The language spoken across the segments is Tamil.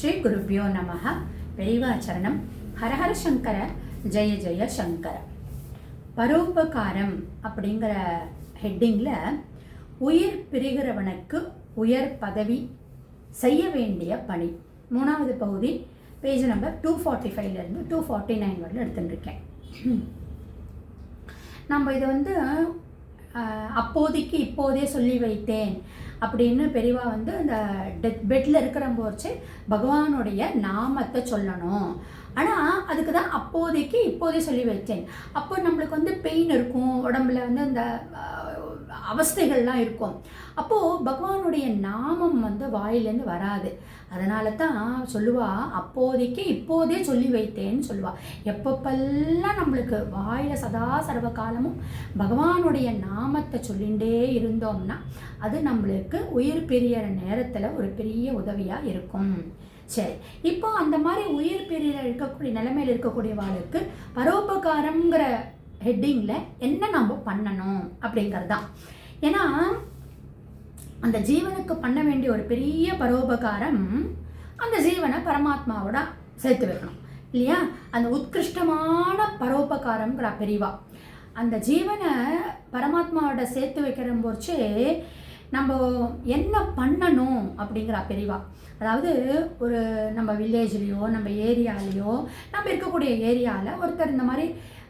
ஸ்ரீ குருப்பியோ நமக பெரிவாச்சரணம் ஹரஹர சங்கர. ஜெய ஜெய சங்கர. பரோபகாரம் அப்படிங்கிற ஹெட்டிங்கில் உயிர் பிரிகிறவனுக்கு உயர் பதவி செய்ய வேண்டிய பணி. மூணாவது பகுதி பேஜ் நம்பர் டூ ஃபார்ட்டி ஃபைவ்லேருந்து டூ ஃபார்ட்டி நைன் வரல எடுத்துட்டுருக்கேன். நம்ம இதை வந்து அப்போதைக்கு இப்போதே சொல்லி வைத்தேன். அப்படின்னு பெரியவா வந்து அந்த டெத் பெட்டில் இருக்கிற போச்சு பகவானுடைய நாமத்தை சொல்லணும். ஆனால் அதுக்கு தான் அப்போதைக்கு இப்போதே சொல்லி வச்சேன் அப்போ நம்மளுக்கு வந்து பெயின் இருக்கும். உடம்புல வந்து அந்த அவஸ்தைகள்லாம் இருக்கும். அப்போது பகவானுடைய நாமம் வந்து வாயிலேருந்து வராது. அதனால தான் சொல்லுவா அப்போதைக்கு இப்போதே சொல்லி வைத்தேன்னு சொல்லுவா. எப்பப்பெல்லாம் நம்மளுக்கு வாயில் சதா சர்வ காலமும் பகவானுடைய நாமத்தை சொல்லிகிட்டே இருந்தோம்னா அது நம்மளுக்கு உயிர் பிரியற நேரத்தில் ஒரு பெரிய உதவியாக இருக்கும். சரி இப்போ அந்த மாதிரி உயிர் பிரியற இருக்கக்கூடிய நிலைமையில் இருக்கக்கூடியவாளுக்கு பரோபகாரங்கிற ஹெட்டிங்கில் என்ன நம்ம பண்ணணும் அப்படிங்கிறது தான் ஏன்னா அந்த ஜீவனுக்கு பண்ண வேண்டிய ஒரு பெரிய பரோபகாரம் அந்த ஜீவனை பரமாத்மாவோட சேர்த்து வைக்கணும். இல்லையா? அந்த உத்கிருஷ்டமான பரோபகாரங்கிற பெரிவா. அந்த ஜீவனை பரமாத்மாவோட சேர்த்து வைக்கிற போச்சு நம்ம என்ன பண்ணணும் அப்படிங்கிறா பெரிவா. அதாவது ஒரு நம்ம வில்லேஜ்லேயோ நம்ம ஏரியாலேயோ நம்ம இருக்கக்கூடிய ஏரியாவில் ஒருத்தர் இந்த மாதிரி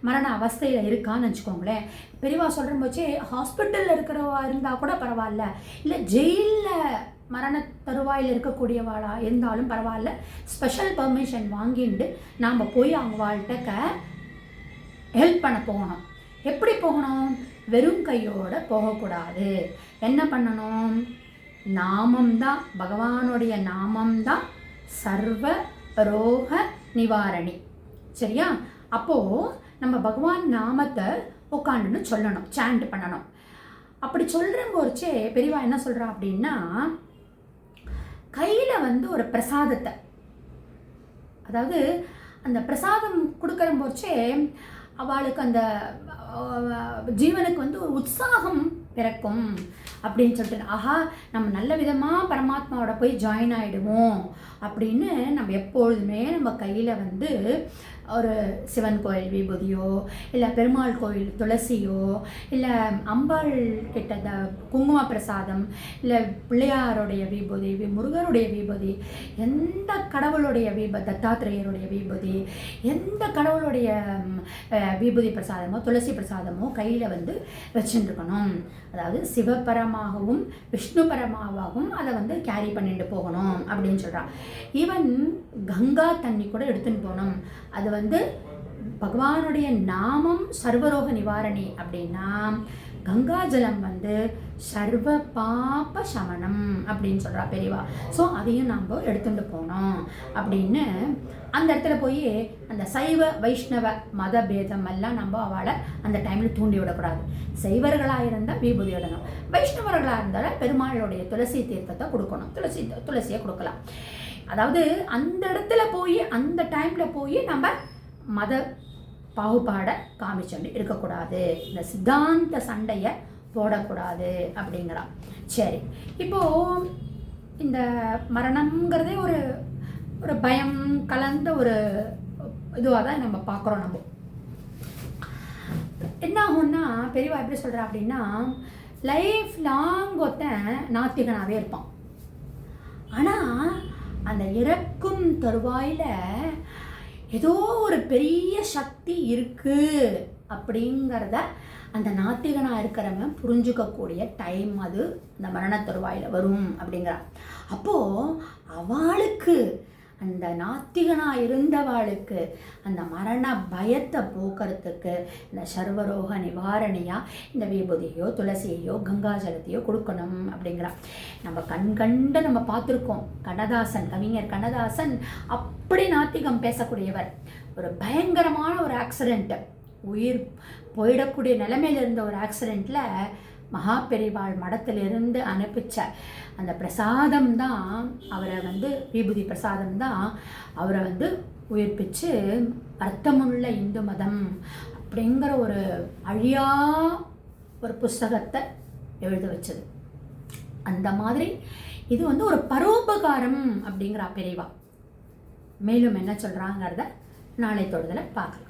மரண அவஸ்தையில் இருக்கான்னு வச்சுக்கோங்களேன். பெரியவா சொல்கிற போச்சு ஹாஸ்பிட்டலில் இருக்கிறவா இருந்தால் கூட பரவாயில்ல. இல்லை ஜெயிலில் மரண தருவாயில் இருக்கக்கூடியவாளா இருந்தாலும் பரவாயில்ல. ஸ்பெஷல் பர்மிஷன் வாங்கிட்டு நாம் போய் அவங்க வாழ்கிட்ட ஹெல்ப் பண்ண போகணும். எப்படி போகணும்? வெறும் கையோட போகக்கூடாது. என்ன பண்ணணும்? நாமம்தான் பகவானுடைய நாமம்தான் சர்வ ரோக நிவாரணி. சரியா? அப்போது நம்ம பகவான் நாமத்தை உட்காந்துன்னு சொல்லணும் சாண்ட் பண்ணணும். அப்படி சொல்கிற போச்சே பெரியவா என்ன சொல்கிறா அப்படின்னா கையில் வந்து ஒரு பிரசாதத்தை அதாவது அந்த பிரசாதம் கொடுக்குற போச்சே அவளுக்கு அந்த ஜீவனுக்கு வந்து ஒரு உற்சாகம் பிறக்கும் அப்படின்னு சொல்லிட்டு ஆஹா நம்ம நல்ல விதமாக பரமாத்மாவோட போய் ஜாயின் ஆகிடுவோம் அப்படின்னு நம்ம எப்பொழுதுமே நம்ம கையில் வந்து ஒரு சிவன் கோயில் விபூதியோ இல்லை பெருமாள் கோயில் துளசியோ இல்லை அம்பாள் கிட்ட குங்கும பிரசாதம் இல்லை பிள்ளையாருடைய விபூதி முருகருடைய விபூதி எந்த கடவுளுடைய விப தத்தாத்திரேயருடைய விபூதி எந்த கடவுளுடைய விபூதி பிரசாதமோ துளசி பிரசாதமோ கையில் வந்து வச்சுருக்கணும் அதாவது சிவபரமாகவும் விஷ்ணுபரமாகவும் அதை வந்து கேரி பண்ணிட்டு போகணும் அப்படின்னு சொல்கிறான் ஈவன் கங்கா தண்ணி கூட எடுத்துன்னு போகணும். அது வந்து பகவானுடைய நாமம் சர்வரோக நிவாரணி அப்படின்னா கங்காஜலம் வந்து சர்வ பாப சமனம் அப்படின்னு சொல்கிறா பெரியவா. ஸோ அதையும் நாம் எடுத்துட்டு போனோம். அப்படின்னு அந்த இடத்துல போய் அந்த சைவ வைஷ்ணவ மத பேதம் எல்லாம் நம்ம அவளை அந்த டைமில் தூண்டி விடக்கூடாது. சைவர்களாக இருந்தால் விபூதி விடணும் வைஷ்ணவர்களாக இருந்தால் பெருமாளுடைய துளசி தீர்த்தத்தை கொடுக்கணும். துளசி துளசியை கொடுக்கலாம். அதாவது அந்த இடத்துல போய் அந்த டைமில் போய் நம்ம மத பாகுபாடை காமிச்சுட்டு இருக்கக்கூடாது. இந்த சித்தாந்த சண்டையை போடக்கூடாது அப்படிங்கிறான் சரி. இப்போ இந்த மரணம்ங்கிறதே ஒரு ஒரு பயம் கலந்த ஒரு இதுவாக தான் நம்ம பார்க்குறோம் நம்ம. என்ன ஆகும்னா பெரியவா எப்படி சொல்கிறா அப்படின்னா லைஃப் லாங் ஒருத்தன் நாத்திகனாகவே இருப்பான். ஆனால் அந்த இறக்கும் தருவாயில் ஏதோ ஒரு பெரிய சக்தி இருக்குது அப்படிங்கிறத அந்த நாத்திகனாக இருக்கிறவன் புரிஞ்சுக்கக்கூடிய டைம் அது அந்த மரண தருவாயில் வரும் அப்படிங்கிறான். அப்போது அவளுக்கு அந்த நாத்திகனாக இருந்தவாளுக்கு அந்த மரண பயத்தை போக்குறதுக்கு இந்த சர்வரோக நிவாரணியாக இந்த விபூதியோ துளசியையோ கங்காஜலத்தையோ கொடுக்கணும் அப்படிங்கிறான் நம்ம கண் கண்டு நம்ம பார்த்துருக்கோம். கண்ணதாசன் கவிஞர் கண்ணதாசன் அப்படி நாத்திகம் பேசக்கூடியவர். ஒரு பயங்கரமான ஒரு ஆக்சிடெண்ட்டு உயிர் போயிடக்கூடிய நிலமையில இருந்த ஒரு ஆக்சிடெண்ட்டில் மகா பெரிவாள் மடத்திலிருந்து அனுப்பிச்ச அந்த பிரசாதம் தான் அவரை வந்து விபூதி பிரசாதம் தான் அவரை வந்து உயிர்ப்பிச்சு அர்த்தமுள்ள இந்து மதம் அப்படிங்கிற ஒரு அழியா ஒரு புஸ்தகத்தை எழுத வச்சது. அந்த மாதிரி இது வந்து ஒரு பரோபகாரம் அப்படிங்கிற பெரியவா மேலும் என்ன சொல்கிறாங்கிறத நாளை தொடுதலை பார்க்கலாம்.